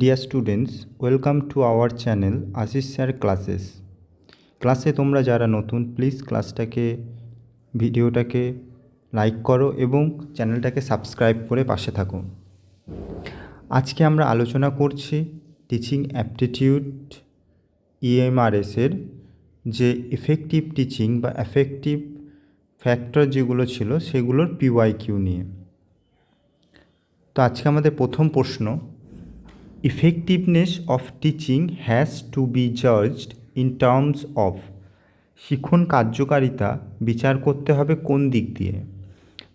Dear students welcome to our channel Ashis sir classes ক্লাসে তোমরা যারা নতুন প্লিজ ক্লাসটাকে ভিডিওটাকে লাইক করো এবং চ্যানেলটাকে সাবস্ক্রাইব করে পাশে থাকো। আজকে আমরা আলোচনা করছি টিচিং অ্যাপটিটিউড ইএমআরএসের যে এফেক্টিভ টিচিং বা এফেক্টিভ ফ্যাক্টর যেগুলো ছিল, সেগুলোর পিওয়াই কিউ নিয়ে। তো আজকে আমাদের প্রথম প্রশ্ন effectiveness of teaching has to be judged in terms of শিখন কার্যকারিতা বিচার করতে হবে কোন দিক দিয়ে?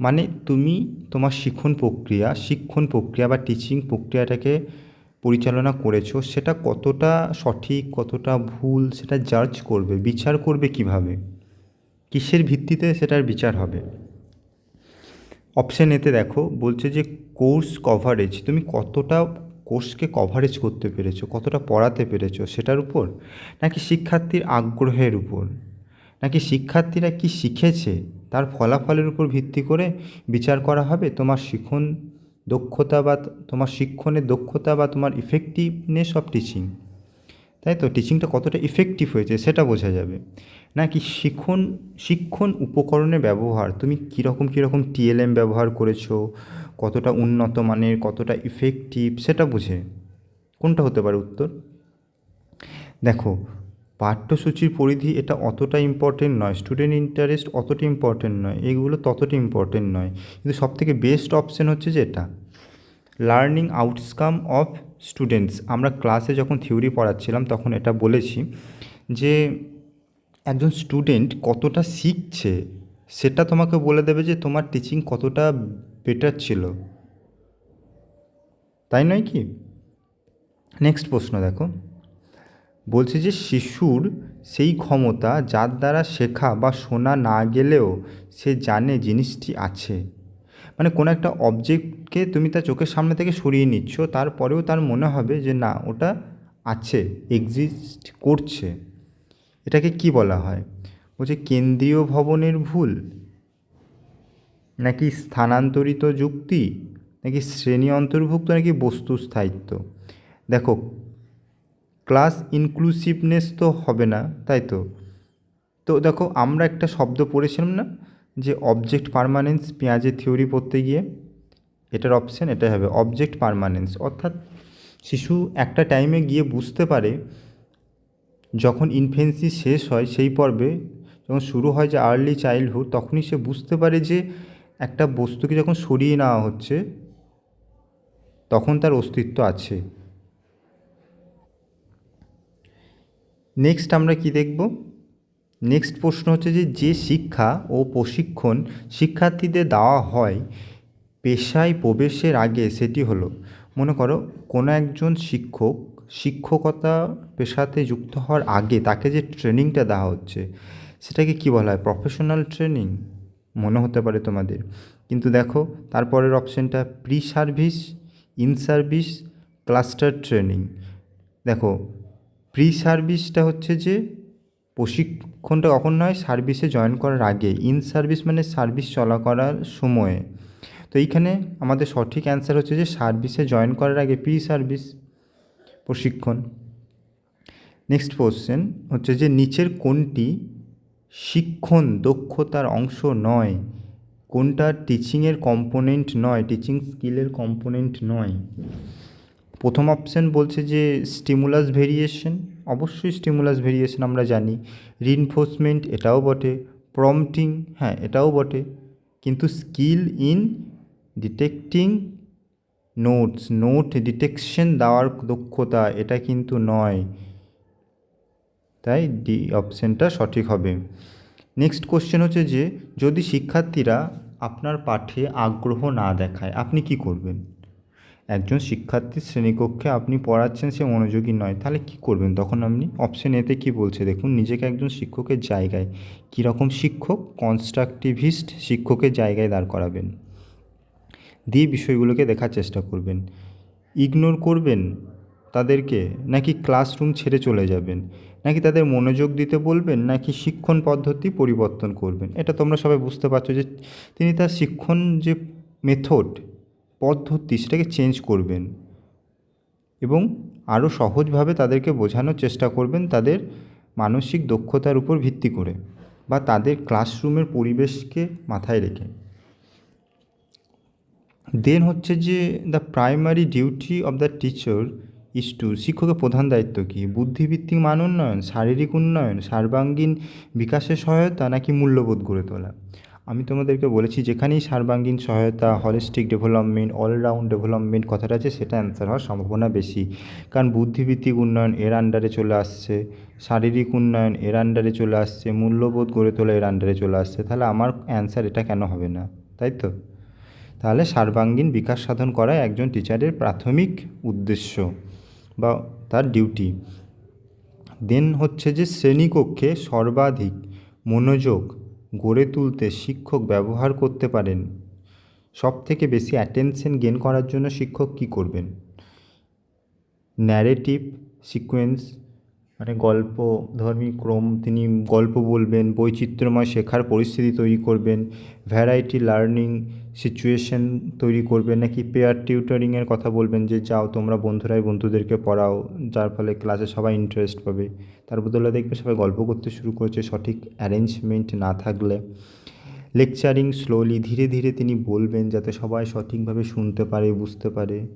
মানে তুমি তোমার শিখন প্রক্রিয়া, শিক্ষণ প্রক্রিয়া বা টিচিং প্রক্রিয়াটাকে পরিচালনা করেছ, সেটা কতটা সঠিক, কতটা ভুল, সেটা জাজ করবে, বিচার করবে কীভাবে? কিসের ভিত্তিতে সেটার বিচার হবে? অপশান এতে দেখো, বলছে যে কোর্স কভারেজ তুমি কতটা কোর্সকে কভারেজ করতে পেরেছ, কতটা পড়াতে পেরেছ, সেটার উপর? নাকি শিক্ষার্থীর আগ্রহের উপর? নাকি শিক্ষার্থীরা কি শিখেছে, তার ফলাফলের উপর ভিত্তি করে বিচার করা হবে? তোমার শিখন দক্ষতা বা তোমার শিক্ষণের দক্ষতা বা তোমার ইফেক্টিভনেস অফ টিচিং তাই তো? টিচিংটা কতটা ইফেক্টিভ হয়েছে, সেটা বোঝা যাবে। নাকি শিখন, শিক্ষণ উপকরণের ব্যবহার, তুমি কীরকম কীরকম টিএলএম ব্যবহার করেছ কতটা উন্নত মানের, কতটা ইফেক্টিভ সেটা বুঝে। কোনটা হতে পারে উত্তর? দেখো, পাঠ্যসূচির পরিধি এটা অতটা ইম্পর্টেন্ট নয় স্টুডেন্ট ইন্টারেস্ট অতটা ইম্পর্টেন্ট নয়, এগুলো ততটা ইম্পর্টেন্ট নয়। কিন্তু সবথেকে বেস্ট অপশন হচ্ছে যে এটা লার্নিং আউটকাম অফ স্টুডেন্টস আমরা ক্লাসে যখন থিওরি পড়াচ্ছিলাম, তখন এটা বলেছি যে একজন স্টুডেন্ট কতটা শিখছে, সেটা তোমাকে বলে দেবে যে তোমার টিচিং কতটা বেটার ছিল। তাই নয় কি? নেক্সট প্রশ্ন দেখো। বলছে যে শিশুর সেই ক্ষমতা যার দ্বারা শেখা বা শোনা না গেলেও সে জানে জিনিসটি আছে। মানে কোনো একটা অবজেক্টকে তুমি তার চোখের সামনে থেকে সরিয়ে নিচ্ছ, তারপরেও তার মনে হবে যে না, ওটা আছে এক্সিস্ট করছে। এটাকে কি বলা হয়? বলছে কেন্দ্রীয় ভবনের ভুল। নাকি স্থানান্তরিত যুক্তি? নাকি শ্রেণি অন্তর্ভুক্ত? নাকি বস্তু স্থায়িত্ব? দেখো, ক্লাস ইনক্লুসিভনেস তো হবে না, তাই তো? তো দেখো, আমরা একটা শব্দ পড়েছিলাম না, যে অবজেক্ট পারমানেন্স পেঁয়াজের থিওরি পড়তে গিয়ে? এটার অপশান এটাই হবে অবজেক্ট পারমানেন্স অর্থাৎ শিশু একটা টাইমে গিয়ে বুঝতে পারে, যখন ইনফেন্সি শেষ হয় সেই পর্বে, যখন শুরু হয় যে আর্লি চাইল্ডহুড তখনই সে বুঝতে পারে যে একটা বস্তুকে যখন সরিয়ে নেওয়া হচ্ছে, তখন তার অস্তিত্ব আছে। নেক্সট আমরা কি দেখব? নেক্সট প্রশ্ন হচ্ছে যে যে শিক্ষা ও প্রশিক্ষণ শিক্ষার্থীদের দেওয়া হয় পেশায় প্রবেশের আগে, সেটি হলো, মনে করো, কোনো একজন শিক্ষক শিক্ষকতা পেশাতে যুক্ত হওয়ার আগে তাকে যে ট্রেনিংটা দেওয়া হচ্ছে, সেটাকে কী বলা হয়? প্রফেশনাল ট্রেনিং মনে হতে পারে তোমাদের। কিন্তু দেখো, তারপরের অপশানটা pre service in service cluster training দেখো প্রি সার্ভিসটা হচ্ছে যে প্রশিক্ষণটা কখন নয়? সার্ভিসে জয়েন করার আগে। ইন সার্ভিস মানে সার্ভিস চলা করার সময়ে। তো এইখানে আমাদের সঠিক অ্যান্সার হচ্ছে যে সার্ভিসে জয়েন করার আগে প্রি সার্ভিস প্রশিক্ষণ। নেক্সট কোশ্চেন হচ্ছে যে নিচের কোনটি শিক্ষণ দক্ষতার অংশ নয়। কোনটা টিচিংয়ের কম্পোনেন্ট নয় টিচিং স্কিলের কম্পোনেন্ট নয়? প্রথম অপশান বলছে যে স্টিমুলাস ভেরিয়েশন অবশ্যই স্টিমুলাস ভেরিয়েশন আমরা জানি। রিনফোর্সমেন্ট এটাও বটে। প্রম্পটিং হ্যাঁ এটাও বটে। কিন্তু skill in detecting notes note detection দেওয়ার দক্ষতা এটা কিন্তু নয়। তাই ডি অপশানটা সঠিক হবে। নেক্সট কোশ্চেন হচ্ছে যে, যদি শিক্ষার্থীরা আপনার পাঠে আগ্রহ না দেখায়, আপনি কি করবেন? একজন শিক্ষার্থীর শ্রেণীকক্ষে আপনি পড়াচ্ছেন, সে মনোযোগী নয়, তাহলে কি করবেন? তখন আপনি অপশন এতে কি বলছে? দেখুন, নিজেকে একজন শিক্ষকের জায়গায়, কীরকম শিক্ষক? কনস্ট্রাকটিভিস্ট শিক্ষকের জায়গায় দাঁড় করাবেন। দিয়ে বিষয়গুলোকে দেখার চেষ্টা করবেন। ইগনোর করবেন তাদেরকে, নাকি ক্লাসরুম ছেড়ে চলে যাবেন? নাকি তাদের মনোযোগ দিতে বলবেন, নাকি শিক্ষণ পদ্ধতি পরিবর্তন করবেন? এটা তোমরা সবাই বুঝতে পারছ যে তিনি তার শিক্ষণ যে মেথড পদ্ধতি, সেটাকে চেঞ্জ করবেন এবং আরও সহজভাবে তাদেরকে বোঝানোর চেষ্টা করবেন তাদের মানসিক দক্ষতার উপর ভিত্তি করে বা তাদের ক্লাসরুমের পরিবেশকে মাথায় রেখে। দেন হচ্ছে যে the primary duty of the teacher is to শিক্ষকের প্রধান দায়িত্ব কী? বুদ্ধিভিত্তিক মান উন্নয়ন, শারীরিক উন্নয়ন, সর্বাঙ্গীন বিকাশের সহায়তা নাকি মূল্যবোধ গড়ে তোলা? আমি তোমাদেরকে বলেছি, যেখানেই সর্বাঙ্গীন সহায়তা হলিস্টিক ডেভেলপমেন্ট অলরাউন্ড ডেভেলপমেন্ট কথাটা আছে, সেটা অ্যান্সার হওয়ার সম্ভাবনা বেশি। কারণ বুদ্ধিভিত্তিক উন্নয়ন এর আন্ডারে চলে আসছে, শারীরিক উন্নয়ন এর আন্ডারে চলে আসছে, মূল্যবোধ গড়ে তোলা এর আন্ডারে চলে আসছে, তাহলে আমার অ্যান্সার এটা কেন হবে না? তাই তো? তাহলে সর্বাঙ্গীন বিকাশ সাধন করা একজন টিচারের প্রাথমিক উদ্দেশ্য। বা তার ডিউটি দেন হচ্ছে যে শ্রেণীকক্ষে সর্বাধিক মনোযোগ গড়ে তুলতে শিক্ষক ব্যবহার করতে পারেন। সব থেকে বেশি অ্যাটেনশন গেন করার জন্য শিক্ষক কী করবেন? ন্যারেটিভ সিকোয়েন্স মানে গল্প, ধর্মী ক্রম, তিনি গল্প বলবেন, বৈচিত্র্যময় শেখার পরিস্থিতি তৈরি করবেন ভ্যারাইটি লার্নিং সিচুয়েশন তৈরি করবেন, নাকি পেয়ার টিউটারিংয়ের কথা বলবেন যে, যাও তোমরা বন্ধুরাই বন্ধুদেরকে পড়াও, যার ফলে ক্লাসে সবাই ইন্টারেস্ট পাবে। তার বদলে দেখবে সবাই গল্প করতে শুরু করেছে, সঠিক অ্যারেঞ্জমেন্ট না থাকলে। লেকচারিং স্লোলি ধীরে ধীরে তিনি বলবেন যাতে সবাই সঠিকভাবে শুনতে পারে, বুঝতে পারে।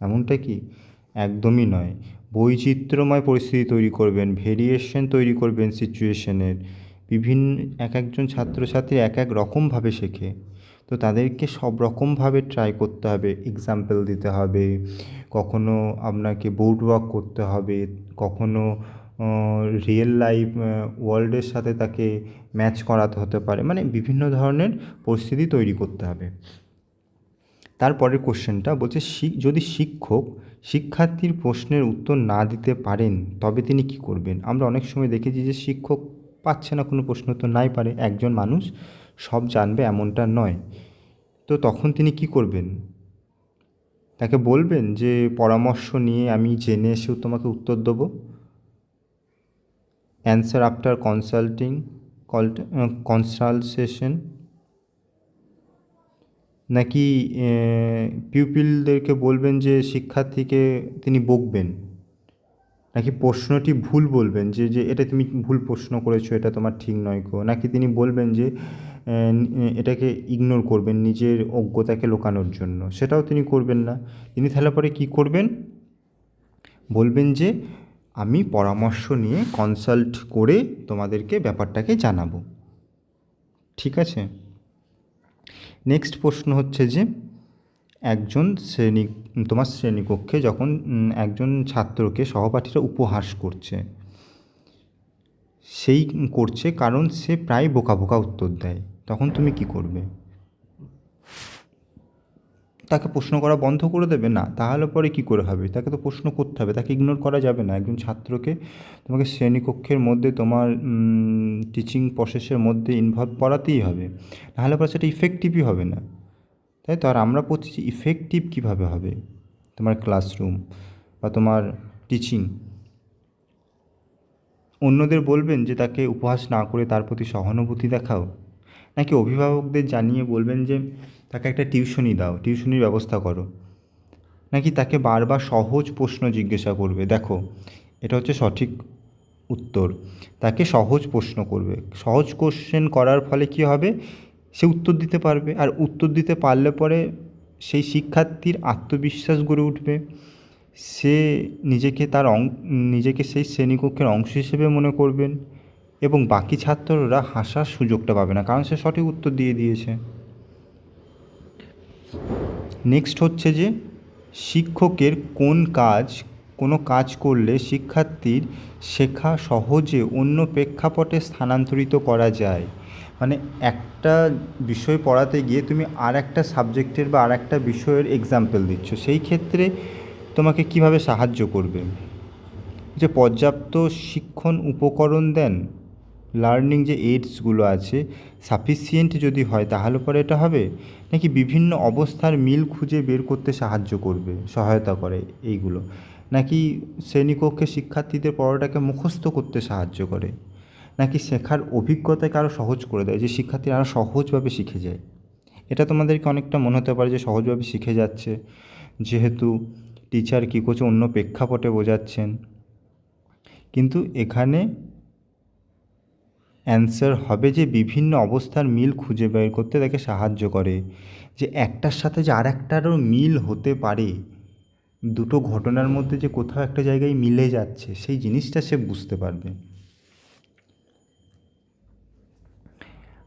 এমনটা কি? একদমই নয়। বৈচিত্র্যময় পরিস্থিতি তৈরি করবেন ভেরিয়েশন তৈরি করবেন সিচুয়েশনের বিভিন্ন এক একজন ছাত্রছাত্রী এক এক রকমভাবে শেখে। তো তাদেরকে সব রকমভাবে ট্রাই করতে হবে। এক্সাম্পল দিতে হবে। কখনো আপনাকে বোর্ড ওয়ার্ক করতে হবে। কখনো রিয়েল লাইফ ওয়ার্ল্ডের সাথে তাকে ম্যাচ করাতে হতে পারে। মানে বিভিন্ন ধরনের পরিস্থিতি তৈরি করতে হবে। তারপরের কোশ্চেনটা বলছে যদি শিক্ষক শিক্ষার্থীর প্রশ্নের উত্তর না দিতে পারেন, তবে তিনি কি করবেন? আমরা অনেক সময় দেখেছি যে শিক্ষক পাচ্ছে না, কোনো প্রশ্ন উত্তর নাই পারে, একজন মানুষ সব জানবে এমনটা নয়। তো তখন তিনি কি করবেন? তাকে বলবেন যে, পরামর্শ নিয়ে আমি জেনে এসেও তোমাকে উত্তর দেবো। অ্যান্সার আফটার কনসাল্টিং কনসালটেশন নাকি পিউপিলদেরকে বলবেন যে শিক্ষার্থীকে তিনি বকবেন? নাকি প্রশ্নটি ভুল বলবেন যে যে এটা তুমি ভুল প্রশ্ন করেছ, এটা তোমার ঠিক নয় গো? নাকি তিনি বলবেন যে এটাকে ইগনোর করবেন নিজের অজ্ঞতাকে লোকানোর জন্য? সেটাও তিনি করবেন না। তিনি তাহলে পরে কী করবেন? বলবেন যে, আমি পরামর্শ নিয়ে কনসাল্ট করে তোমাদেরকে ব্যাপারটাকে জানাব। ঠিক আছে? নেক্সট প্রশ্ন হচ্ছে যে, একজন শ্রেণি, তোমার শ্রেণীকক্ষে যখন একজন ছাত্রকে সহপাঠীরা উপহাস করছে, সেই করছে কারণ সে প্রায় বোকা বোকা উত্তর দেয়, তখন তুমি কি করবে? তাকে প্রশ্ন করা বন্ধ করে দেবে? না। তাহলে পরে কি করে হবে? তাকে তো প্রশ্ন করতে হবে। তাকে ইগনোর করা যাবে না। একজন ছাত্রকে তোমাকে শ্রেণীকক্ষের মধ্যে তোমার টিচিং প্রসেসের মধ্যে ইনভলভ করাতেই হবে। নাহলে পরে সেটা ইফেক্টিভই হবে না। তাই তো? আর আমরা বলছি ইফেক্টিভ কীভাবে হবে? তোমার ক্লাসরুম বা তোমার টিচিং অন্যদের বলবেন যে তাকে উপহাস না করে তার প্রতি সহানুভূতি দেখাও। নাকি অভিভাবকদের জানিয়ে বলবেন যে, তাকে একটা টিউশনি দাও, টিউশনির ব্যবস্থা করো। নাকি তাকে বারবার সহজ প্রশ্ন জিজ্ঞাসা করবে? দেখো, এটা হচ্ছে সঠিক উত্তর। তাকে সহজ প্রশ্ন করবে। সহজ কোশ্চেন করার ফলে কি হবে? সে উত্তর দিতে পারবে। আর উত্তর দিতে পারলে পরে সেই শিক্ষার্থীর আত্মবিশ্বাস গড়ে উঠবে। সে নিজেকে তার অং, নিজেকে সেই শ্রেণীকক্ষের অংশ হিসেবে মনে করবেন। এবং বাকি ছাত্ররা হাসার সুযোগটা পাবে না, কারণ সে সঠিক উত্তর দিয়ে দিয়েছে। নেক্সট হচ্ছে যে, শিক্ষকের কোন কাজ, কোনো কাজ করলে শিক্ষার্থীর শেখা সহজে অন্য প্রেক্ষাপটে স্থানান্তরিত করা যায়? মানে একটা বিষয় পড়াতে গিয়ে তুমি আর একটা সাবজেক্টের বা আর একটা বিষয়ের এক্সাম্পল দিচ্ছ, সেই ক্ষেত্রে তোমাকে কীভাবে সাহায্য করবে? যে পর্যাপ্ত শিক্ষণ উপকরণ দেন লার্নিং যে এইডসগুলো আছে সাফিসিয়েন্ট যদি হয় তাহলে পরে এটা হবে? নাকি বিভিন্ন অবস্থার মিল খুঁজে বের করতে সাহায্য করবে, সহায়তা করে এইগুলো? নাকি শ্রেণীকক্ষে শিক্ষার্থীদের পড়াটাকে মুখস্থ করতে সাহায্য করে? নাকি শেখার অভিজ্ঞতাকে আরও সহজ করে দেয়, যে শিক্ষার্থীরা আরও সহজভাবে শিখে যায়? এটা তোমাদেরকে অনেকটা মনে হতে পারে যে সহজভাবে শিখে যাচ্ছে। যেহেতু টিচার কী করছে, অন্য প্রেক্ষাপটে বোঝাচ্ছেন। কিন্তু এখানে অ্যান্সার হবে যে বিভিন্ন অবস্থার মিল খুঁজে বের করতে তাকে সাহায্য করে। যে একটার সাথে যে আর একটারও মিল হতে পারে, দুটো ঘটনার মধ্যে যে কোথাও একটা জায়গায় মিলে যাচ্ছে, সেই জিনিসটা সে বুঝতে পারবে।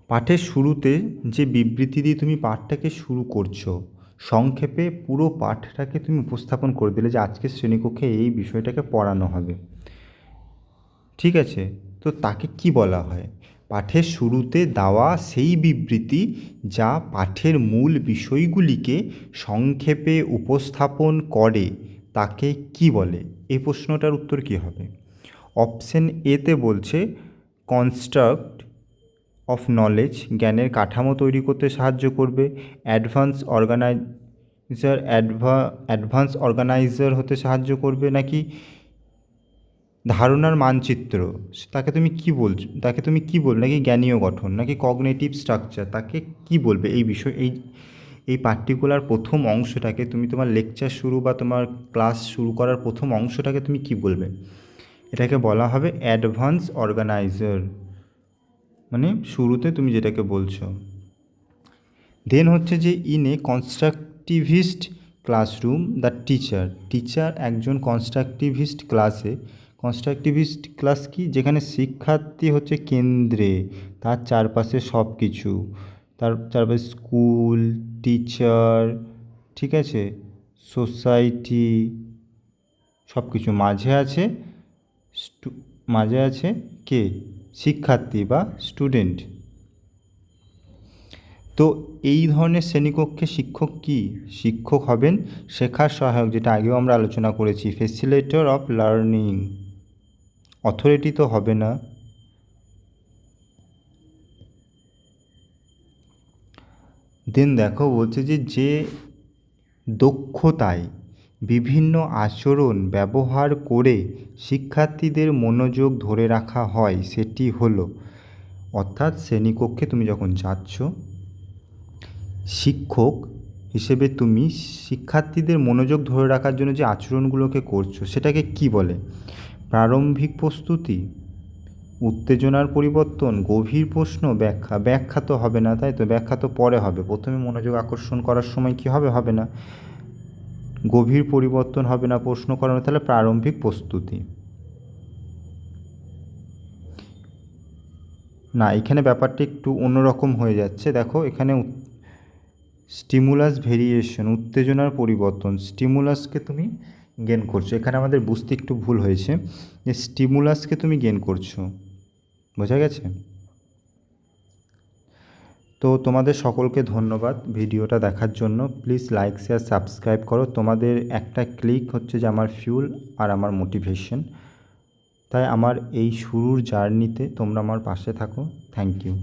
পাঠের শুরুতে যে বিবৃতি দিয়ে তুমি পাঠটাকে শুরু করছ, সংক্ষেপে পুরো পাঠটাকে তুমি উপস্থাপন করে দিলে যে আজকের শ্রেণীকক্ষে এই বিষয়টাকে পড়ানো হবে। ঠিক আছে? তো তাকে কি বলা হয়? পাঠের শুরুতে দেওয়া সেই বিবৃতি যা পাঠের মূল বিষয়গুলিকে সংক্ষেপে উপস্থাপন করে, তাকে কি বলে? এই প্রশ্নটার উত্তর কী হবে? অপশন এতে বলছে, কনস্ট্রাক্ট অফ নলেজ জ্ঞানের কাঠামো তৈরি করতে সাহায্য করবে। অ্যাডভান্স অর্গানাইজার, অ্যাডভা, অ্যাডভান্স অর্গানাইজার হতে সাহায্য করবে নাকি ধারণার মানচিত্র, তাকে তুমি কি বলছো, তাকে তুমি কি বল, নাকি জ্ঞানীয় গঠন, নাকি কগনেটিভ স্ট্রাকচার তাকে কি বলবে এই বিষয়, এই এই পার্টিকুলার প্রথম অংশটাকে তুমি তোমার লেকচার শুরু বা তোমার ক্লাস শুরু করার প্রথম অংশটাকে তুমি কি বলবে? এটাকে বলা হবে অ্যাডভান্স অর্গানাইজার মানে শুরুতে তুমি যেটাকে বলছো। দেন হচ্ছে যে in a constructivist classroom the teacher teacher একজন কনস্ট্রাকটিভিস্ট ক্লাসে কনস্ট্রাকটিভিস্ট ক্লাস কি? যেখানে শিক্ষার্থী হচ্ছে কেন্দ্রে, তার চারপাশে সব কিছু তার চারপাশে স্কুল, টিচার, ঠিক আছে? সোসাইটি সব কিছু মাঝে আছে মাঝে আছে কে? শিক্ষার্থী বা স্টুডেন্ট তো এই ধরনের শ্রেণীকক্ষে শিক্ষক কি? শিক্ষক হবেন শেখার সহায়ক, যেটা আগেও আমরা আলোচনা করেছি ফেসিলেটর অফ লার্নিং অথরিটি তো হবে না। দেন দেখো বলছে যে যে দক্ষতায় বিভিন্ন আচরণ ব্যবহার করে শিক্ষার্থীদের মনোযোগ ধরে রাখা হয়, সেটি হলো, অর্থাৎ শ্রেণীকক্ষে তুমি যখন যাচ্ছ, শিক্ষক হিসেবে তুমি শিক্ষার্থীদের মনোযোগ ধরে রাখার জন্য যে আচরণগুলোকে করছ, সেটাকে কি বলে? প্রারম্ভিক প্রস্তুতি। উত্তেজনার পরিবর্তন, গভীর প্রশ্ন, ব্যাখ্যা। ব্যাখ্যা তো হবে না, তাই তো? ব্যাখ্যা তো পরে হবে। প্রথমে মনোযোগ আকর্ষণ করার সময় কি হবে? হবে না। গভীর পরিবর্তন হবে না প্রশ্ন করানো তাহলে প্রারম্ভিক প্রস্তুতি। না, এখানে ব্যাপারটা একটু অন্যরকম হয়ে যাচ্ছে। দেখো, এখানে স্টিমুলাস ভেরিয়েশন উত্তেজনার পরিবর্তন। স্টিমুলাসকে তুমি গেন করছ। এখানে আমাদের বুঝতে একটু ভুল হয়েছে যে স্টিমুলাসকে তুমি গেন করছ। বোঝা গেছে? তো তোমাদের সকলকে ধন্যবাদ ভিডিওটা দেখার জন্য। প্লিজ লাইক শেয়ার সাবস্ক্রাইব করো। তোমাদের একটা ক্লিক হচ্ছে যে আমার ফিউল আর আমার মোটিভেশন তাই আমার এই শুরুর জার্নিতে তোমরা আমার পাশে থাকো। Thank you